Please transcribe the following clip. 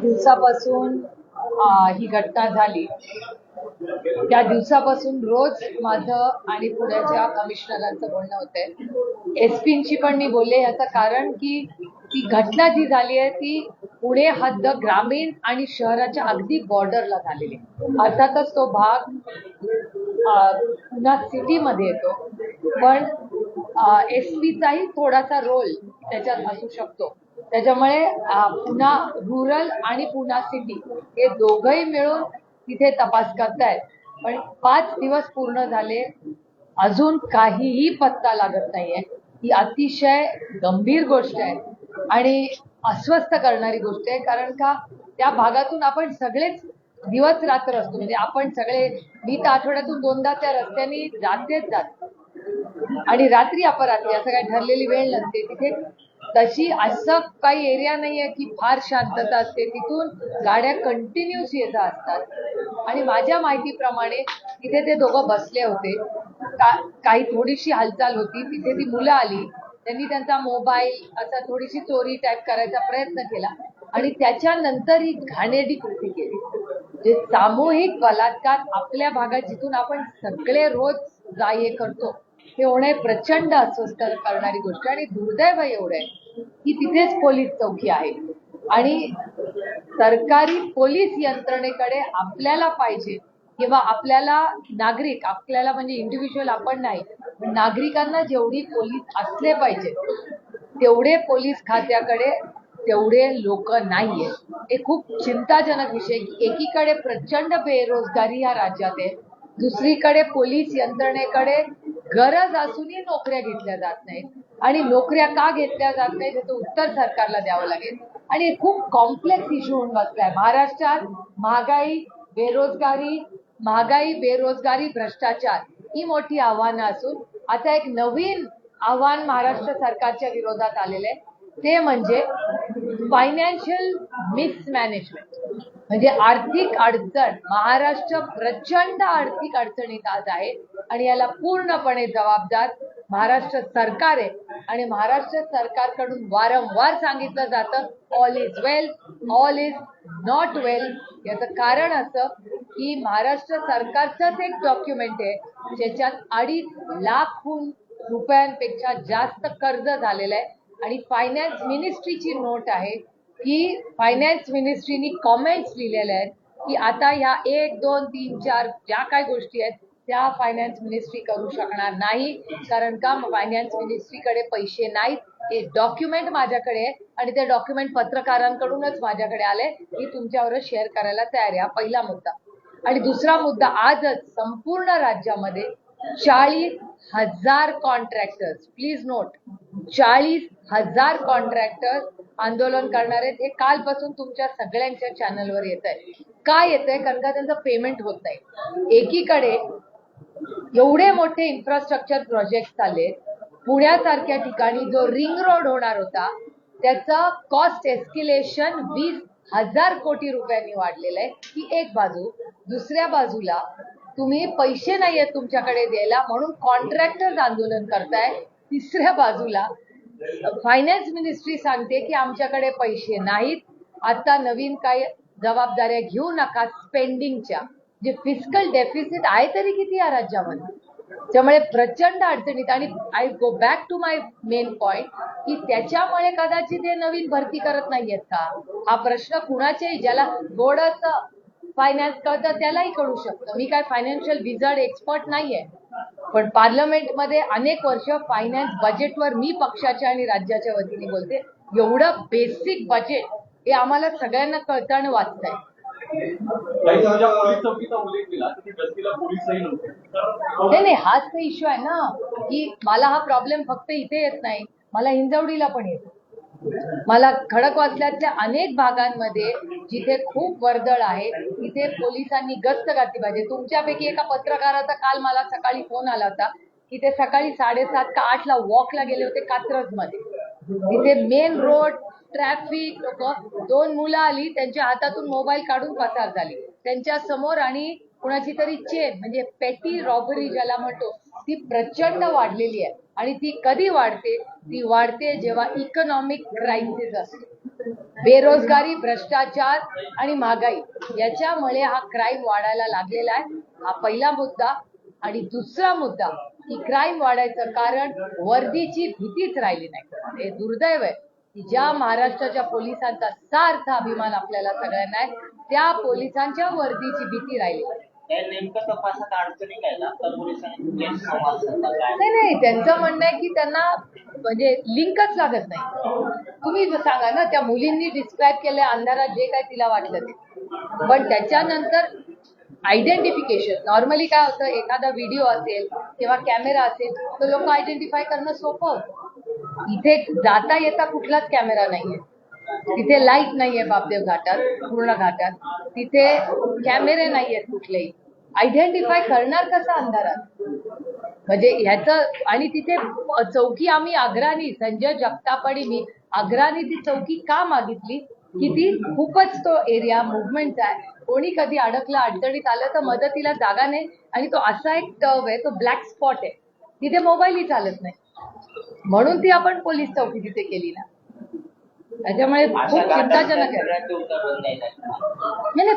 दिवसापासून ही घटना झाली. त्या दिवसापासून रोज माझं आणि पुण्याच्या कमिशनरांचं बोलणं होतंय. एसपींची पण मी बोलले याचं कारण की ती घटना जी झाली आहे ती पुणे हद्द ग्रामीण आणि शहराच्या अगदी बॉर्डरला झालेली अर्थातच तो भाग पुन्हा सिटीमध्ये येतो. पण एस पीचाही थोडासा रोल त्याच्यात असू शकतो. त्याच्यामुळे पुन्हा रुरल आणि पुन्हा सिटी हे दोघंही मिळून तिथे तपास करतायत. पण पाच दिवस पूर्ण झाले अजून काहीही पत्ता लागत नाहीये. ही अतिशय गंभीर गोष्ट आहे आणि अस्वस्थ करणारी गोष्ट आहे. कारण का त्या भागातून आपण सगळेच दिवस रात्र असतो. म्हणजे आपण सगळे मी तर आठवड्यातून दोनदा त्या रस्त्याने जातेच जात. आणि रात्री अपरात्री असं काही ठरलेली वेळ नसते. तिथे तशी असं काही एरिया नाहीये की फार शांतता असते. तिथून गाड्या कंटिन्युअस येत असतात. आणि माझ्या माहितीप्रमाणे तिथे ते दोघं बसले होते. का- काही थोडीशी हालचाल होती. तिथे ती मुलं आली. त्यांनी त्यांचा मोबाईल असा थोडीशी चोरी टाईप करायचा प्रयत्न केला. आणि त्याच्यानंतर ही घाणेरडी कृती केली. जे सामूहिक बलात्कार आपल्या भागात जिथून आपण सगळे रोज जा करतो हे होणे प्रचंड अस्वस्थ करणारी गोष्ट आणि दुर्दैव एवढं आहे की तिथेच पोलीस चौकी आहे. आणि सरकारी पोलीस यंत्रणेकडे आपल्याला पाहिजे किंवा आपल्याला नागरिक आपल्याला म्हणजे इंडिव्हिज्युअल आपण नाही नागरिकांना जेवढी पोलीस असले पाहिजे तेवढे पोलीस खात्याकडे तेवढे लोक नाहीये. हे खूप चिंताजनक विषय एकीकडे प्रचंड बेरोजगारी या राज्यात आहे. दुसरीकडे पोलीस यंत्रणेकडे गरज असूनही नोकऱ्या घेतल्या जात नाहीत. आणि नोकऱ्या का घेतल्या जात नाहीत याचं उत्तर सरकारला द्यावं लागेल. आणि हे खूप कॉम्प्लेक्स इश्यू होऊन बसलाय. महाराष्ट्रात महागाई बेरोजगारी महागाई बेरोजगारी भ्रष्टाचार ही मोठी आव्हानं असून आता एक नवीन आव्हान महाराष्ट्र सरकारच्या विरोधात आलेलं आहे ते म्हणजे फायनान्शियल मिसमॅनेजमेंट म्हणजे आर्थिक अडचण. महाराष्ट्र प्रचंड आर्थिक अडचणीत आज आहे. आणि याला पूर्णपणे जबाबदार महाराष्ट्र सरकार आहे आणि महाराष्ट्र सरकारकडून वारंवार सांगितलं जातं all is well all is not well याचं कारण असं की महाराष्ट्र सरकारचंच एक डॉक्युमेंट आहे ज्याच्यात अडीच लाखहून रुपयांपेक्षा जास्त कर्ज झालेलं आहे. आणि फायनान्स मिनिस्ट्रीची नोट आहे की फायनान्स मिनिस्ट्रीनी कॉमेंट्स लिहिलेल्या आहेत की आता ह्या एक दोन तीन चार ज्या काय गोष्टी आहेत त्या फायनान्स मिनिस्ट्री करू शकणार नाही. कारण का? फायनान्स मिनिस्ट्रीकडे पैसे नाहीत. हे डॉक्युमेंट माझ्याकडे आणि ते डॉक्युमेंट पत्रकारांकडूनच माझ्याकडे आले. की तुमच्यावर शेअर करायला तयार आहे. हा पहिला मुद्दा. आणि दुसरा मुद्दा आजच संपूर्ण राज्यामध्ये चाळीस हजार कॉन्ट्रॅक्टर्स प्लीज नोट चाळीस हजार कॉन्ट्रॅक्टर्स आंदोलन करणार आहेत. हे कालपासून तुमच्या सगळ्यांच्या चॅनलवर येत आहे का येत आहे कारण का त्यांचं पेमेंट होत नाही. एकीकडे एवढे मोठे इन्फ्रास्ट्रक्चर प्रोजेक्ट आले पुण्यासारख्या ठिकाणी जो रिंग रोड होणार होता त्याचा कॉस्ट एस्किलेशन वीस हजार कोटी रुपयांनी वाढलेलं आहे. ही एक बाजू. दुसऱ्या बाजूला तुम्ही पैसे नाहीयेत तुमच्याकडे द्यायला म्हणून कॉन्ट्रॅक्टर्स आंदोलन करताय. तिसऱ्या बाजूला फायनान्स मिनिस्ट्री सांगते की आमच्याकडे पैसे नाहीत. आता नवीन काही जबाबदाऱ्या घेऊ नका स्पेंडिंगच्या जे फिजिकल डेफिसिट आहे तरी किती या राज्यामध्ये? त्यामुळे प्रचंड अडचणीत आणि I go back to my main point की त्याच्यामुळे कदाचित हे नवीन भरती करत नाहीयेत का? हा प्रश्न कुणाच्याही ज्याला थोडंसं फायनान्स कळतं त्यालाही कळू शकतं. मी काय फायनान्शियल विजर्ड एक्सपर्ट नाहीये. पण पार्लमेंटमध्ये अनेक वर्ष फायनान्स बजेटवर मी पक्षाच्या आणि राज्याच्या वतीने बोलते. एवढं बेसिक बजेट हे आम्हाला सगळ्यांना कळतं आणि वाचतंय. नाही नाही हाच तर इश्यू आहे ना की मला हा प्रॉब्लेम फक्त इथे येत नाही मला हिंजवडीला पण येतो मला खडकवासल्यातल्या अनेक भागांमध्ये जिथे खूप वर्दळ आहे तिथे पोलिसांनी गस्त घातली पाहिजे. तुमच्यापैकी एका पत्रकाराचा काल मला सकाळी फोन आला होता की ते सकाळी साडेसात का आठला वॉकला गेले होते कात्रजमध्ये तिथे मेन रोड ट्रॅफिक लोक दोन मुलं आली त्यांच्या हातातून मोबाईल काढून पसार झाली. त्यांच्यासमोर आणि कुणाची तरी चेन म्हणजे पेटी रॉबरी ज्याला म्हणतो ती प्रचंड वाढलेली आहे. आणि ती कधी वाढते? ती वाढते जेव्हा इकॉनॉमिक क्रायसिस असतो. बेरोजगारी भ्रष्टाचार आणि महागाई याच्यामुळे हा क्राईम वाढायला लागलेला आहे. हा पहिला मुद्दा. आणि दुसरा मुद्दा की क्राईम वाढायचं कारण वर्दीची भीतीच राहिली नाही. हे दुर्दैव आहे. की ज्या महाराष्ट्राच्या पोलिसांचा सार्थ अभिमान आपल्याला सगळ्यांना आहे त्या पोलिसांच्या वर्दीची भीती राहिली. नाही. नाही नाही त्यांचं म्हणणं आहे की त्यांना म्हणजे लिंकच लागत नाही. तुम्ही सांगा ना त्या मुलींनी डिस्क्राईब केलं अंधारात जे काय तिला वाटलं ते. पण त्याच्यानंतर आयडेंटिफिकेशन नॉर्मली काय होतं एखादा व्हिडिओ असेल किंवा कॅमेरा असेल तर लोक आयडेंटिफाय करणं सोपं. होतं इथे जाता येता कुठलाच कॅमेरा नाहीये. तिथे लाइट नाहीये बापदेव घाटात पूर्ण घाटात. तिथे कॅमेरे नाहीयेत कुठलेही. आयडेंटिफाय करणार कसं अंधारात? म्हणजे ह्याच आणि तिथे चौकी आम्ही आग्रानी संजय जगताप आणि मी ती चौकी का मागितली? की ती खूपच तो एरिया मुवमेंटचा आहे. कोणी कधी अडकलं अडचणीत आलं तर मदतीला जागा नाही. आणि तो असा एक टर्व आहे तो ब्लॅक स्पॉट आहे. तिथे मोबाईलही चालत नाही. म्हणून ती आपण पोलीस चौकी तिथे केली ना. त्याच्यामुळे खूप चिंताजनक आहे. नाही